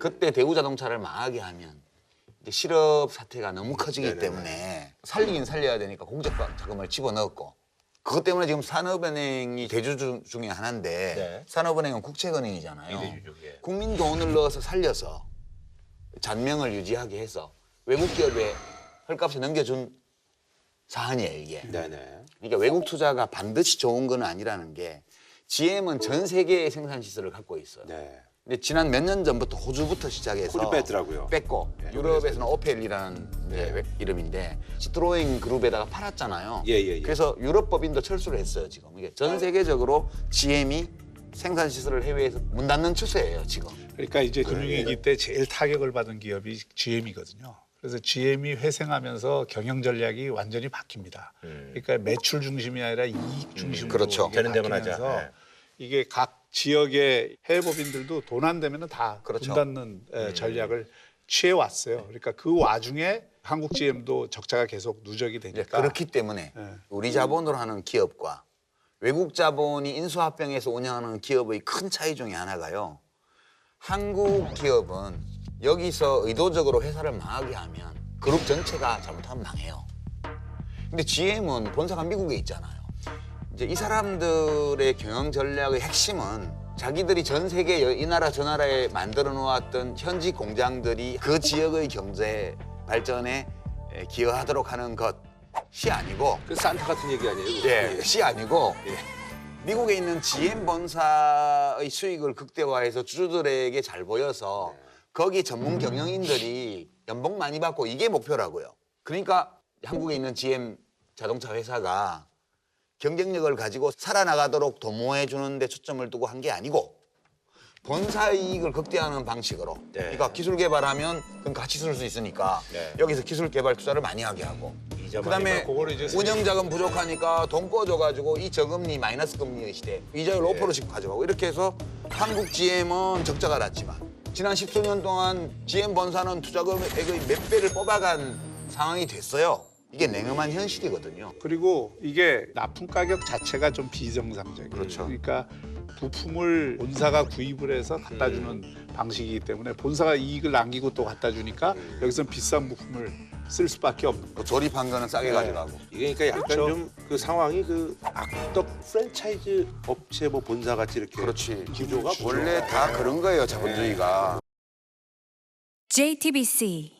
그때 대우자동차를 망하게 하면 이제 실업 사태가 너무 커지기 네네네. 때문에 살리긴 살려야 되니까 공적 자금을 집어넣었고 그것 때문에 지금 산업은행이 대주 중- 중에 하나인데 네. 산업은행은 국책은행이잖아요. 비대주주, 예. 국민 돈을 넣어서 살려서 잔명을 유지하게 해서 외국 기업에 헐값에 넘겨준 사안이에요 이게. 네네. 그러니까 외국 투자가 반드시 좋은 건 아니라는 게 GM은 전 세계의 생산 시설을 갖고 있어요. 네. 근데 지난 몇 년 전부터 호주부터 시작해서 호주 뺐더라고요. 뺐고 네, 유럽에서는 오펠이라는 이제 웹 이름인데 시트로잉 그룹에다가 팔았잖아요. 예, 예, 예. 그래서 유럽 법인도 철수를 했어요 지금. 이게 전 세계적으로 GM이 생산 시설을 해외에서 문 닫는 추세예요 지금. 그러니까 이제 금융위기 때 제일 타격을 받은 기업이 GM이거든요. 그래서 GM이 회생하면서 경영 전략이 완전히 바뀝니다. 그러니까 매출 중심이 아니라 이익 중심으로 그렇죠. 이게 되는 데만 하자. 바뀌면서 네. 이게 각 지역의 해외 법인들도 돈 안 되면은 다 그렇죠. 문 닫는 에, 전략을 취해 왔어요. 그러니까 그 와중에 한국 GM도 적자가 계속 누적이 되니까 그렇기 때문에 네. 우리 자본으로 하는 기업과 외국 자본이 인수합병해서 운영하는 기업의 큰 차이 중에 하나가요. 한국 기업은 여기서 의도적으로 회사를 망하게 하면 그룹 전체가 잘못하면 망해요. 근데 GM은 본사가 미국에 있잖아요. 이제 이 사람들의 경영 전략의 핵심은 자기들이 전 세계 여- 이 나라 저 나라에 만들어 놓았던 현지 공장들이 그 지역의 경제 발전에 에, 기여하도록 하는 것이 아니고 그 산타 같은 얘기 아니에요? 예, 시 아니고 미국에 있는 GM 본사의 수익을 극대화해서 주주들에게 잘 보여서 거기 전문 경영인들이 연봉 많이 받고 이게 목표라고요. 그러니까 한국에 있는 GM 자동차 회사가 경쟁력을 가지고 살아나가도록 도모해 주는 데 초점을 두고 한 게 아니고 본사 이익을 극대화하는 방식으로 네. 그러니까 기술 개발하면 그럼 같이 쓸 수 있으니까 네. 여기서 기술 개발 투자를 많이 하게 하고 그다음에 받고. 그거를 이제 운영 자금 부족하니까 돈 꺼줘가지고 이 저금리 마이너스 금리의 시대 이자율 네. 5%씩 가져가고 이렇게 해서 한국 GM은 적자가 났지만 지난 십수년 동안 GM 본사는 투자금액의 몇 배를 뽑아간 상황이 됐어요. 이게 냉엄한 현실이거든요. 그리고 이게 납품 가격 자체가 좀 비정상적이에요. 그렇죠. 그러니까 부품을 본사가 구입을 해서 갖다 주는 방식이기 때문에 본사가 이익을 남기고 또 갖다 주니까 여기서 비싼 부품을 쓸 수밖에 없는 그 조립한 거는 싸게 네. 가져가고. 이게 그러니까 약간 그렇죠. 좀 그 상황이 그 악덕 프랜차이즈 업체 뭐 본사 같이 이렇게 그렇지. 기조가 원래 다 그런 거예요 자본주의가. JTBC